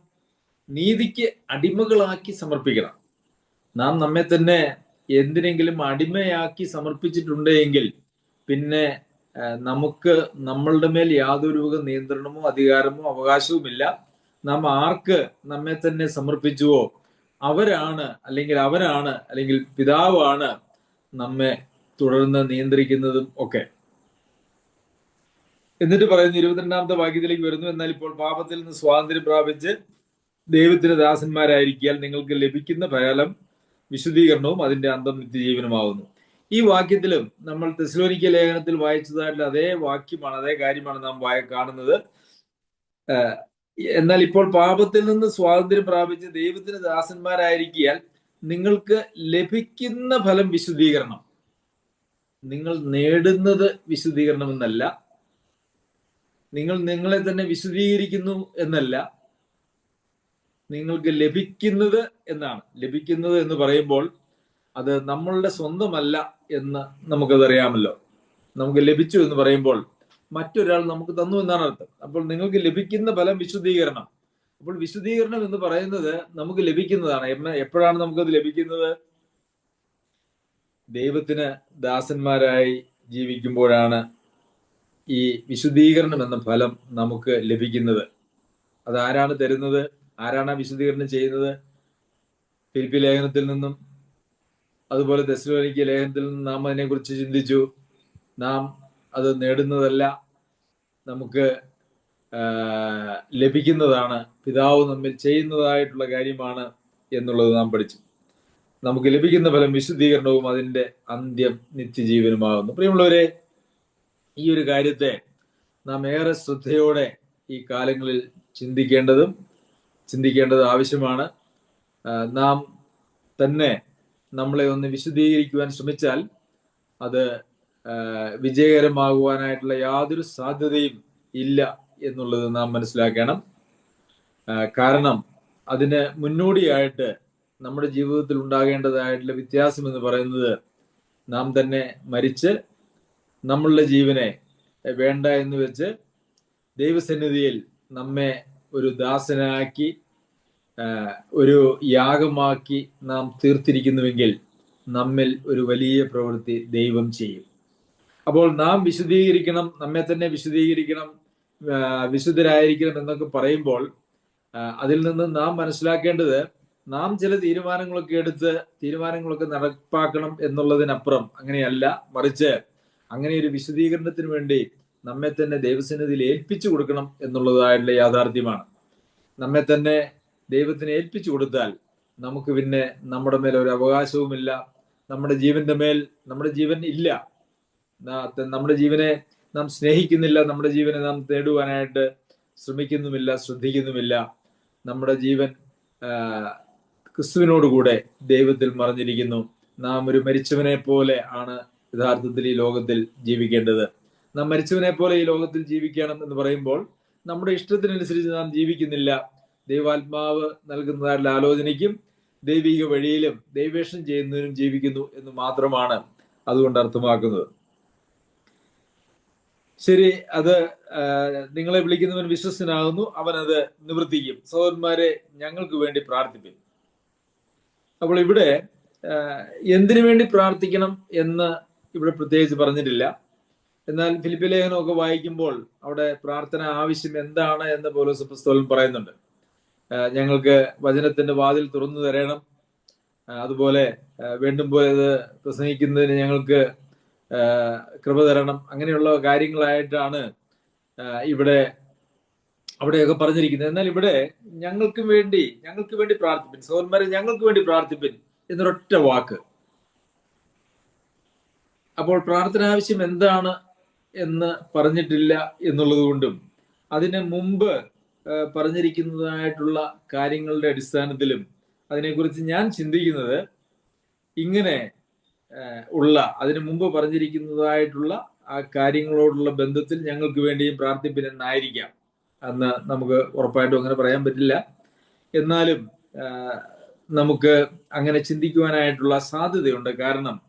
നീതിക്ക് അടിമകളാക്കി സമർപ്പിക്കണം. നാം നമ്മെ തന്നെ എന്തിനെങ്കിലും അടിമയാക്കി സമർപ്പിച്ചിട്ടുണ്ടെങ്കിൽ പിന്നെ നമുക്ക് നമ്മളുടെ മേൽ യാതൊരു വക നിയന്ത്രണമോ അധികാരമോ അവകാശവുമില്ല. നാം ആർക്ക് നമ്മെ തന്നെ സമർപ്പിച്ചുവോ? അവരാണ് അല്ലെങ്കിൽ അവനാണ് അല്ലെങ്കിൽ പിതാവാണ് നമ്മെ തുടർന്ന് നിയന്ത്രിക്കുന്നതും ഒക്കെ. എന്നിട്ട് പറയുന്നു ഇരുപത്തിരണ്ടാമത്തെ വാക്യത്തിലേക്ക് വരുന്നു. എന്നാൽ ഇപ്പോൾ പാപത്തിൽ നിന്ന് സ്വാതന്ത്ര്യം പ്രാപിച്ച് ദൈവത്തിന് ദാസന്മാരായിരിക്കാൻ നിങ്ങൾക്ക് ലഭിക്കുന്ന ഫലം വിശുദ്ധീകരണവും അതിന്റെ അന്തം നിത്യജീവനമാകുന്നു ഈ വാക്യത്തിലും നമ്മൾ തെസ്ലോനിക്ക ലേഖനത്തിൽ വായിച്ചതായിട്ടുള്ള അതേ വാക്യമാണ് അതേ കാര്യമാണ് നാം വായ കാണുന്നത്. എന്നാൽ ഇപ്പോൾ പാപത്തിൽ നിന്ന് സ്വാതന്ത്ര്യം പ്രാപിച്ച് ദൈവത്തിന് ദാസന്മാരായിരിക്കാൻ നിങ്ങൾക്ക് ലഭിക്കുന്ന ഫലം വിശുദ്ധീകരണം. നിങ്ങൾ നേടുന്നത് വിശുദ്ധീകരണം എന്നല്ല നിങ്ങൾ നിങ്ങളെ തന്നെ വിശുദ്ധീകരിക്കുന്നു എന്നല്ല. നിങ്ങൾക്ക് ലഭിക്കുന്നത് എന്നാണ്. ലഭിക്കുന്നത് എന്ന് പറയുമ്പോൾ അത് നമ്മളുടെ സ്വന്തമല്ല എന്ന് നമുക്കതറിയാമല്ലോ. നമുക്ക് ലഭിച്ചു എന്ന് പറയുമ്പോൾ മറ്റൊരാൾ നമുക്ക് തന്നു എന്നാണ് അർത്ഥം. അപ്പോൾ നിങ്ങൾക്ക് ലഭിക്കുന്ന ഫലം വിശുദ്ധീകരണം. അപ്പോൾ വിശുദ്ധീകരണം എന്ന് പറയുന്നത് നമുക്ക് ലഭിക്കുന്നതാണ്. എപ്പോഴാണ് നമുക്കത് ലഭിക്കുന്നത്? ദൈവത്തിന് ദാസന്മാരായി ജീവിക്കുമ്പോഴാണ് ഈ വിശുദ്ധീകരണം എന്ന ഫലം നമുക്ക് ലഭിക്കുന്നത്. അത് ആരാണ് തരുന്നത്? ആരാണ് വിശുദ്ധീകരണം ചെയ്യുന്നത്? ഫിലിപ്പി ലേഖനത്തിൽ നിന്നും അതുപോലെ തെസ്ലോനിക്ക ലേഖനത്തിൽ നിന്നും നാം അതിനെക്കുറിച്ച് ചിന്തിച്ചു. നാം അത് നേടുന്നതല്ല. നമുക്ക് ലഭിക്കുന്നതാണ്. പിതാവ് നമ്മിൽ ചെയ്യുന്നതായിട്ടുള്ള കാര്യമാണ് എന്നുള്ളത് നാം പഠിച്ചു. നമുക്ക് ലഭിക്കുന്ന ഫലം വിശുദ്ധീകരണവും അതിന്റെ അന്ത്യം നിത്യജീവനുമാകുന്നു. പ്രിയമുള്ളവരെ ഈ ഒരു കാര്യത്തെ നാം ഏറെ ശ്രദ്ധയോടെ ഈ കാലങ്ങളിൽ ചിന്തിക്കേണ്ടതും ചിന്തിക്കേണ്ടത് ആവശ്യമാണ്. നാം തന്നെ നമ്മളെ ഒന്ന് വിശുദ്ധീകരിക്കുവാൻ ശ്രമിച്ചാൽ അത് വിജയകരമാകുവാനായിട്ടുള്ള യാതൊരു സാധ്യതയും ഇല്ല എന്നുള്ളത് നാം മനസ്സിലാക്കണം. കാരണം അതിന് മുന്നോടിയായിട്ട് നമ്മുടെ ജീവിതത്തിൽ ഉണ്ടാകേണ്ടതായിട്ടുള്ള വ്യത്യാസം എന്ന് പറയുന്നത് നാം തന്നെ മരിച്ച് നമ്മളുടെ ജീവനെ വേണ്ട എന്ന് വെച്ച് ദൈവസന്നിധിയിൽ നമ്മെ ഒരു ദാസനാക്കി ഒരു യാഗമാക്കി നാം തീർത്തിരിക്കുന്നുവെങ്കിൽ നമ്മിൽ ഒരു വലിയ പ്രവൃത്തി ദൈവം ചെയ്യും. അപ്പോൾ നാം വിശദീകരിക്കണം നമ്മെ തന്നെ വിശദീകരിക്കണം വിശുദ്ധരായിരിക്കണം എന്നൊക്കെ പറയുമ്പോൾ അതിൽ നിന്ന് നാം മനസ്സിലാക്കേണ്ടത് നാം ചില തീരുമാനങ്ങളൊക്കെ എടുത്ത് തീരുമാനങ്ങളൊക്കെ നടപ്പാക്കണം എന്നുള്ളതിനപ്പുറം അങ്ങനെയല്ല മറിച്ച് അങ്ങനെ ഒരു വിശദീകരണത്തിന് വേണ്ടി നമ്മെ തന്നെ ദൈവസന്നിധിയിൽ ഏൽപ്പിച്ചു കൊടുക്കണം എന്നുള്ളതായിട്ടുള്ള യാഥാർത്ഥ്യമാണ്. നമ്മെ തന്നെ ദൈവത്തിന് ഏൽപ്പിച്ചു കൊടുത്താൽ നമുക്ക് പിന്നെ നമ്മുടെ മേലെ ഒരു അവകാശവുമില്ല നമ്മുടെ ജീവന്റെ മേൽ നമ്മുടെ ജീവൻ ഇല്ല നമ്മുടെ ജീവനെ നാം സ്നേഹിക്കുന്നില്ല നമ്മുടെ ജീവനെ നാം നേടുവാനായിട്ട് ശ്രമിക്കുന്നുമില്ല ശ്രദ്ധിക്കുന്നുമില്ല. നമ്മുടെ ജീവൻ ക്രിസ്തുവിനോടുകൂടെ ദൈവത്തിൽ മറഞ്ഞിരിക്കുന്നു. നാം ഒരു മരിച്ചവനെ പോലെ ആണ് യഥാർത്ഥത്തിൽ ഈ ലോകത്തിൽ ജീവിക്കേണ്ടത്. നാം മരിച്ചവനെ പോലെ ഈ ലോകത്തിൽ ജീവിക്കണം എന്ന് പറയുമ്പോൾ നമ്മുടെ ഇഷ്ടത്തിനനുസരിച്ച് നാം ജീവിക്കുന്നില്ല. ദൈവാത്മാവ് നൽകുന്നതായിട്ടുള്ള ആലോചനയ്ക്കും ദൈവിക വഴിയിലും ദൈവേഷം ചെയ്യുന്നതിനും ജീവിക്കുന്നു എന്ന് മാത്രമാണ് അതുകൊണ്ട് അർത്ഥമാക്കുന്നത്. ശരി അത് നിങ്ങളെ വിളിക്കുന്നവൻ വിശ്വസ്തനാകുന്നു അവൻ അത് നിവർത്തിക്കും. സഹോദരന്മാരെ ഞങ്ങൾക്ക് വേണ്ടി പ്രാർത്ഥിപ്പിൻ. അപ്പോൾ ഇവിടെ എന്തിനു വേണ്ടി പ്രാർത്ഥിക്കണം എന്ന് ഇവിടെ പ്രത്യേകിച്ച് പറഞ്ഞിട്ടില്ല. എന്നാൽ ഫിലിപ്പി ലേഖനമൊക്കെ വായിക്കുമ്പോൾ അവിടെ പ്രാർത്ഥന ആവശ്യം എന്താണ് എന്ന് പൗലോസ് പുസ്തകം പറയുന്നുണ്ട്. ഞങ്ങൾക്ക് വചനത്തിന്റെ വാതിൽ തുറന്നു തരണം. അതുപോലെ വേണ്ടും പോലെ അത് പ്രസംഗിക്കുന്നതിന് ഞങ്ങൾക്ക് കൃപ തരണം. അങ്ങനെയുള്ള കാര്യങ്ങളായിട്ടാണ് ഇവിടെ അവിടെയൊക്കെ പറഞ്ഞിരിക്കുന്നത്. എന്നാൽ ഇവിടെ ഞങ്ങൾക്കും വേണ്ടി ഞങ്ങൾക്ക് വേണ്ടി പ്രാർത്ഥിപ്പിൻ. സഹോദരന്മാരെ ഞങ്ങൾക്ക് വേണ്ടി പ്രാർത്ഥിപ്പിൻ എന്നൊരൊറ്റ വാക്ക്. അപ്പോൾ പ്രാർത്ഥന ആവശ്യം എന്താണ് എന്ന് പറഞ്ഞിട്ടില്ല എന്നുള്ളത് കൊണ്ടും അതിന് മുമ്പ് പറഞ്ഞിരിക്കുന്നതായിട്ടുള്ള കാര്യങ്ങളുടെ അടിസ്ഥാനത്തിലും അതിനെക്കുറിച്ച് ഞാൻ ചിന്തിക്കുന്നത് ഇങ്ങനെ ഉള്ള അതിനു മുമ്പ് പറഞ്ഞിരിക്കുന്നതായിട്ടുള്ള ആ കാര്യങ്ങളോടുള്ള ബന്ധത്തിൽ ഞങ്ങൾക്ക് വേണ്ടിയും പ്രാർത്ഥിപ്പിനെന്നായിരിക്കാം. എന്ന് നമുക്ക് ഉറപ്പായിട്ടും അങ്ങനെ പറയാൻ പറ്റില്ല. എന്നാലും നമുക്ക് അങ്ങനെ ചിന്തിക്കുവാനായിട്ടുള്ള സാധ്യതയുണ്ട്. കാരണം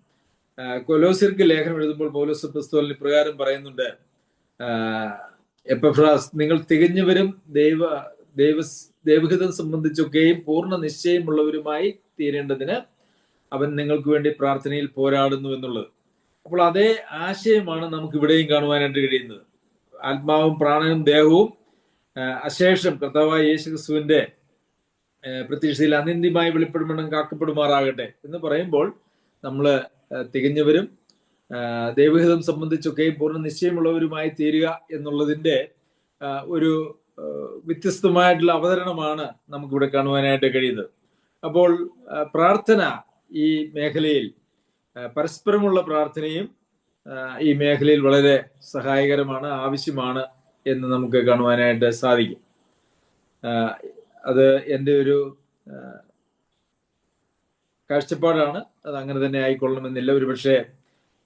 കൊലോസിർക്ക് ലേഖനം എഴുതുമ്പോൾ പൗലോസ് പുസ്തകത്തിൽ ഇപ്രകാരം പറയുന്നുണ്ട്. എപ്പഫ്രാസ് നിങ്ങൾ തികഞ്ഞവരും ദൈവ ദൈവ ദൈവഹിതം സംബന്ധിച്ചൊക്കെയും പൂർണ നിശ്ചയമുള്ളവരുമായി തീരേണ്ടതിന് അവൻ നിങ്ങൾക്ക് വേണ്ടി പ്രാർത്ഥനയിൽ പോരാടുന്നു എന്നുള്ളത്. അപ്പോൾ അതേ ആശയമാണ് നമുക്ക് ഇവിടെയും കാണുവാനായിട്ട് കഴിയുന്നത്. ആത്മാവും പ്രാണനും ദേഹവും അശേഷം കർത്താവായ യേശുക്രിസ്തുവിന്റെ ക്രിസ്തുവിന്റെ അനിന്ദ്യമായി വെളിപ്പെടുമെണ്ണം കാക്കപ്പെടുമാറാകട്ടെ എന്ന് പറയുമ്പോൾ നമ്മൾ തികഞ്ഞവരും ദൈവഹിതം സംബന്ധിച്ചൊക്കെയും പൂർണ നിശ്ചയമുള്ളവരുമായി തീരുക എന്നുള്ളതിന്റെ ഒരു വ്യത്യസ്തമായിട്ടുള്ള അവതരണമാണ് നമുക്കിവിടെ കാണുവാനായിട്ട് കഴിയുന്നത്. അപ്പോൾ പ്രാർത്ഥന ഈ മേഖലയിൽ പരസ്പരമുള്ള പ്രാർത്ഥനയും ഈ മേഖലയിൽ വളരെ സഹായകരമാണ് ആവശ്യമാണ് എന്ന് നമുക്ക് കാണുവാനായിട്ട് സാധിക്കും. അത് എന്റെ ഒരു കാഴ്ചപ്പാടാണ്. അത് അങ്ങനെ തന്നെ ആയിക്കൊള്ളണമെന്നില്ല. ഒരുപക്ഷെ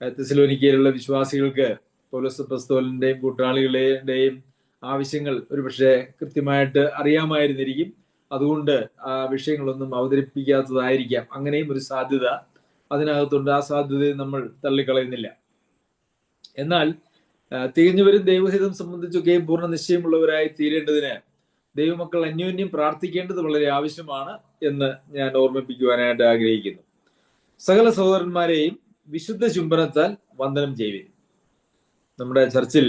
തെസലോനിക്കയിലുള്ള വിശ്വാസികൾക്ക് പൗലോസ് പ്രസ്തോലിന്റെയും കൂട്ടാളികളുടെയും ആവശ്യങ്ങൾ ഒരുപക്ഷെ കൃത്യമായിട്ട് അറിയാമായിരുന്നിരിക്കും. അതുകൊണ്ട് ആ വിഷയങ്ങളൊന്നും അവതരിപ്പിക്കാത്തതായിരിക്കാം. അങ്ങനെയും ഒരു സാധ്യത അതിനകത്തുണ്ട്. ആ സാധ്യതയെ നമ്മൾ തള്ളിക്കളയുന്നില്ല. എന്നാൽ തികഞ്ഞുവരും ദൈവഹിതം സംബന്ധിച്ചൊക്കെയും പൂർണ നിശ്ചയമുള്ളവരായി തീരേണ്ടതിന് ദൈവമക്കൾ അന്യോന്യം പ്രാർത്ഥിക്കേണ്ടത് വളരെ ആവശ്യമാണ് എന്ന് ഞാൻ ഓർമ്മിപ്പിക്കുവാനായിട്ട് ആഗ്രഹിക്കുന്നു. സകല സഹോദരന്മാരെയും വിശുദ്ധ ചുംബനത്താൽ വന്ദനം ചെയ്യുവിൻ. നമ്മുടെ ചർച്ചിൽ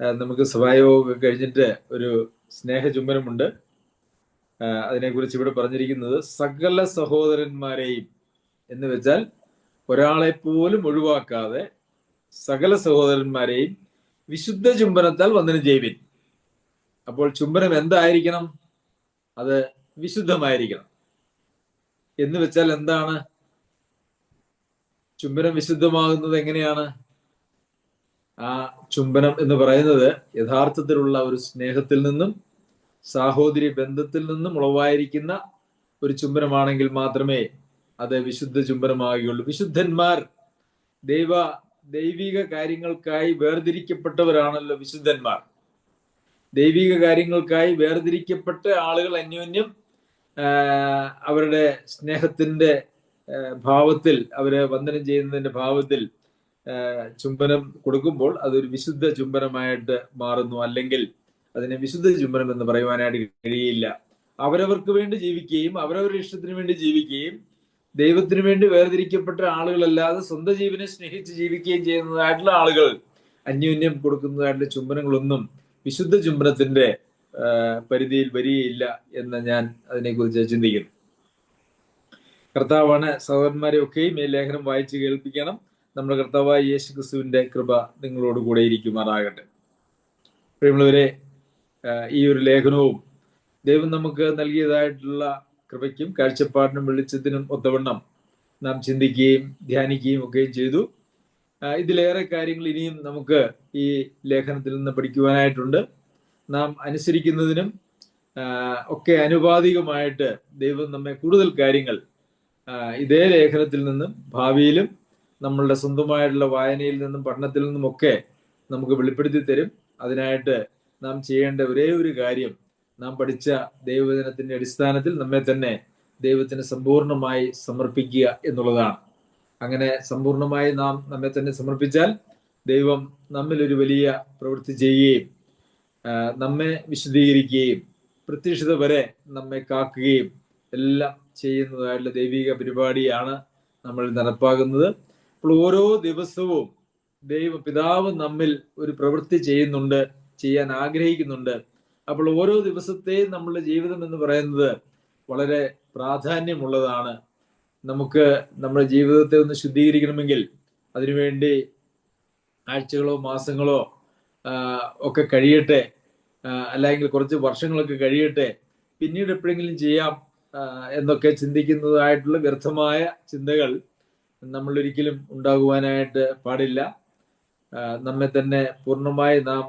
നമുക്ക് സഭായോഗം കഴിഞ്ഞിട്ട് ഒരു സ്നേഹ ചുംബനമുണ്ട് അതിനെക്കുറിച്ച് ഇവിടെ പറഞ്ഞിരിക്കുന്നത് സകല സഹോദരന്മാരെയും എന്ന് വെച്ചാൽ ഒരാളെ പോലും ഒഴിവാക്കാതെ സകല സഹോദരന്മാരെയും വിശുദ്ധ ചുംബനത്താൽ വന്ദനം ചെയ്യുവിൻ അപ്പോൾ ചുംബനം എന്തായിരിക്കണം? അത് വിശുദ്ധമായിരിക്കണം. എന്ന് വെച്ചാൽ എന്താണ്? ചുംബനം വിശുദ്ധമാകുന്നത് എങ്ങനെയാണ്? ആ ചുംബനം എന്ന് പറയുന്നത് യഥാർത്ഥത്തിലുള്ള ഒരു സ്നേഹത്തിൽ നിന്നും സാഹോദര്യ ബന്ധത്തിൽ നിന്നും ഉളവായിരിക്കുന്ന ഒരു ചുംബനമാണെങ്കിൽ മാത്രമേ അത് വിശുദ്ധ ചുംബനമാകുകയുള്ളൂ. വിശുദ്ധന്മാർ ദൈവ ദൈവിക കാര്യങ്ങൾക്കായി വേർതിരിക്കപ്പെട്ടവരാണല്ലോ വിശുദ്ധന്മാർ. ദൈവിക കാര്യങ്ങൾക്കായി വേർതിരിക്കപ്പെട്ട ആളുകൾ അന്യോന്യം അവരുടെ സ്നേഹത്തിന്റെ ഭാവത്തിൽ അവരെ വന്ദനം ചെയ്യുന്നതിന്റെ ഭാവത്തിൽ ചുംബനം കൊടുക്കുമ്പോൾ അതൊരു വിശുദ്ധ ചുംബനമായിട്ട് മാറുന്നു. അല്ലെങ്കിൽ അതിനെ വിശുദ്ധ ചുംബനം എന്ന് പറയുവാനായിട്ട് കഴിയില്ല. അവരവർക്ക് വേണ്ടി ജീവിക്കുകയും അവരവരുടെ ഇഷ്ടത്തിന് വേണ്ടി ജീവിക്കുകയും ദൈവത്തിന് വേണ്ടി വേർതിരിക്കപ്പെട്ട ആളുകളല്ലാതെ സ്വന്തം ജീവനെ സ്നേഹിച്ച് ജീവിക്കുകയും ചെയ്യുന്നതായിട്ടുള്ള ആളുകൾ അന്യോന്യം കൊടുക്കുന്നതായിട്ടുള്ള ചുംബനങ്ങളൊന്നും വിശുദ്ധ ചുംബനത്തിന്റെ പരിധിയിൽ വരികയില്ല എന്ന് ഞാൻ അതിനെക്കുറിച്ച് ചിന്തിക്കുന്നു. കർത്താവാണ് സഹോദരന്മാരെ ഒക്കെയും ഈ ലേഖനം വായിച്ച് കേൾപ്പിക്കണം. നമ്മുടെ കർത്താവായ യേശു ക്രിസ്തുവിന്റെ കൃപ നിങ്ങളോട് കൂടെ ഇരിക്കുമാറാകട്ടെ. പ്രിയമുള്ളവരെ ഈ ഒരു ലേഖനവും ദൈവം നമുക്ക് നൽകിയതായിട്ടുള്ള കൃപയ്ക്കും കാഴ്ചപ്പാടിനും വെളിച്ചത്തിനും ഒത്തവണ്ണം നാം ചിന്തിക്കുകയും ധ്യാനിക്കുകയും ഒക്കെയും ചെയ്തു. ഇതിലേറെ കാര്യങ്ങൾ ഇനിയും നമുക്ക് ഈ ലേഖനത്തിൽ നിന്ന് പഠിക്കുവാനായിട്ടുണ്ട്. നാം അനുസരിക്കുന്നതിനും ഒക്കെ അനുപാതികമായിട്ട് ദൈവം നമ്മെ കൂടുതൽ കാര്യങ്ങൾ ഇതേ ലേഖനത്തിൽ നിന്നും ഭാവിയിലും നമ്മളുടെ സ്വന്തമായിട്ടുള്ള വായനയിൽ നിന്നും പഠനത്തിൽ നിന്നും ഒക്കെ നമുക്ക് വെളിപ്പെടുത്തി തരും അതിനായിട്ട് നാം ചെയ്യേണ്ട ഒരേ ഒരു കാര്യം നാം പഠിച്ച ദൈവവചനത്തിന്റെ അടിസ്ഥാനത്തിൽ നമ്മെ തന്നെ ദൈവത്തിന് സമ്പൂർണമായി സമർപ്പിക്കുക എന്നുള്ളതാണ്. അങ്ങനെ സമ്പൂർണമായി നാം നമ്മെ തന്നെ സമർപ്പിച്ചാൽ ദൈവം നമ്മിൽ ഒരു വലിയ പ്രവൃത്തി ചെയ്യുകയും നമ്മെ വിശദീകരിക്കുകയും പ്രത്യക്ഷത വരെ നമ്മെ കാക്കുകയും എല്ലാം ചെയ്യുന്നതായിട്ടുള്ള ദൈവിക പരിപാടിയാണ് നമ്മൾ നടപ്പാകുന്നത് അപ്പോൾ ഓരോ ദിവസവും ദൈവ പിതാവ് നമ്മിൽ ഒരു പ്രവൃത്തി ചെയ്യുന്നുണ്ട്. ചെയ്യാൻ ആഗ്രഹിക്കുന്നുണ്ട്. അപ്പോൾ ഓരോ ദിവസത്തെയും നമ്മളുടെ ജീവിതം എന്ന് പറയുന്നത് വളരെ പ്രാധാന്യമുള്ളതാണ്. നമുക്ക് നമ്മുടെ ജീവിതത്തെ ഒന്ന് ശുദ്ധീകരിക്കണമെങ്കിൽ അതിനുവേണ്ടി ആഴ്ചകളോ മാസങ്ങളോ ഒക്കെ കഴിയട്ടെ അല്ലെങ്കിൽ കുറച്ച് വർഷങ്ങളൊക്കെ കഴിയട്ടെ പിന്നീട് എപ്പോഴെങ്കിലും ചെയ്യാം എന്നൊക്കെ ചിന്തിക്കുന്നതായിട്ടുള്ള വ്യർത്ഥമായ ചിന്തകൾ നമ്മൾ ഒരിക്കലും ഉണ്ടാകുവാനായിട്ട് പാടില്ല. നമ്മെ തന്നെ പൂർണമായി നാം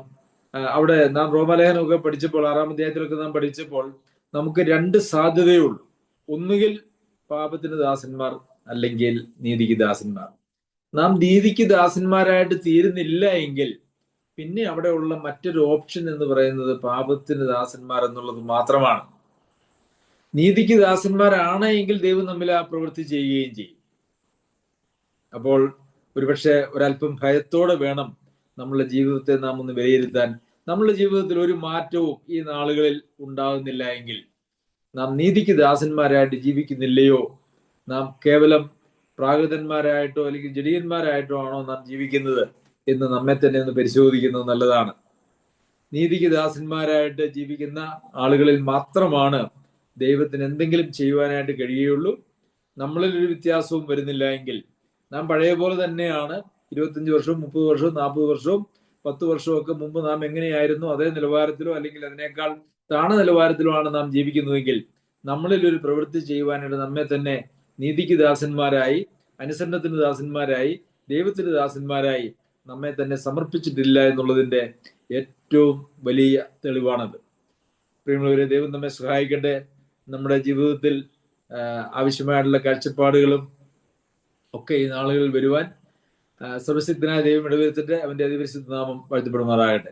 അവിടെ നാം റോമലേഖനമൊക്കെ പഠിച്ചപ്പോൾ ആറാം അധ്യായത്തിലൊക്കെ നാം പഠിച്ചപ്പോൾ നമുക്ക് രണ്ട് സാധ്യതയുള്ളൂ ഒന്നുകിൽ പാപത്തിന് ദാസന്മാർ അല്ലെങ്കിൽ നീതിക്ക് ദാസന്മാർ. നാം നീതിക്ക് ദാസന്മാരായിട്ട് തീരുന്നില്ല എങ്കിൽ പിന്നെ അവിടെയുള്ള മറ്റൊരു ഓപ്ഷൻ എന്ന് പറയുന്നത് പാപത്തിന് ദാസന്മാർ എന്നുള്ളത് മാത്രമാണ്. നീതിക്ക് ദാസന്മാരാണ് എങ്കിൽ ദൈവം നമ്മിൽ ആ പ്രവൃത്തി ചെയ്യുകയും ചെയ്യും. അപ്പോൾ ഒരുപക്ഷെ ഒരല്പം ഭയത്തോടെ വേണം നമ്മളുടെ ജീവിതത്തെ നാം ഒന്ന് വിലയിരുത്താൻ നമ്മളുടെ ജീവിതത്തിൽ ഒരു മാറ്റവും ഈ നാളുകളിൽ ഉണ്ടാകുന്നില്ല എങ്കിൽ നാം നീതിക്ക് ദാസന്മാരായിട്ട് ജീവിക്കുന്നില്ലയോ? നാം കേവലം പ്രാകൃതന്മാരായിട്ടോ അല്ലെങ്കിൽ ജഡീയന്മാരായിട്ടോ ആണോ നാം ജീവിക്കുന്നത് എന്ന് നമ്മെ തന്നെ ഒന്ന് പരിശോധിക്കുന്നത് നല്ലതാണ്. നീതിക്ക് ദാസന്മാരായിട്ട് ജീവിക്കുന്ന ആളുകളിൽ മാത്രമാണ് ദൈവത്തിന് എന്തെങ്കിലും ചെയ്യുവാനായിട്ട് കഴിയുകയുള്ളൂ. നമ്മളിൽ ഒരു വ്യത്യാസവും വരുന്നില്ല എങ്കിൽ നാം പഴയ പോലെ തന്നെയാണ് ഇരുപത്തഞ്ച് വർഷവും മുപ്പത് വർഷവും നാൽപ്പത് വർഷവും പത്ത് വർഷവും ഒക്കെ മുമ്പ് നാം എങ്ങനെയായിരുന്നു? അതേ നിലവാരത്തിലോ അല്ലെങ്കിൽ അതിനേക്കാൾ താണ നിലവാരത്തിലുമാണ് നാം ജീവിക്കുന്നതെങ്കിൽ നമ്മളിൽ ഒരു പ്രവൃത്തി ചെയ്യുവാനായിട്ട് നമ്മെ തന്നെ നീതിക്ക് ദാസന്മാരായി അനുസരണത്തിന് ദാസന്മാരായി ദൈവത്തിന് ദാസന്മാരായി നമ്മെ തന്നെ സമർപ്പിച്ചിട്ടില്ല എന്നുള്ളതിന്റെ ഏറ്റവും വലിയ തെളിവാണത്. പ്രിയമുള്ളവരെ ദൈവം നമ്മെ സഹായിക്കട്ടെ. നമ്മുടെ ജീവിതത്തിൽ ആവശ്യമായിട്ടുള്ള കാഴ്ചപ്പാടുകളും ഒക്കെ ഈ നാളുകളിൽ വരുവാൻ സർവശക്തനായ ദൈവം ഇടവരുത്തിട്ട്. അവന്റെ അതിപരിശുദ്ധ നാമം വാഴ്ത്തപ്പെടുമാറാകട്ടെ.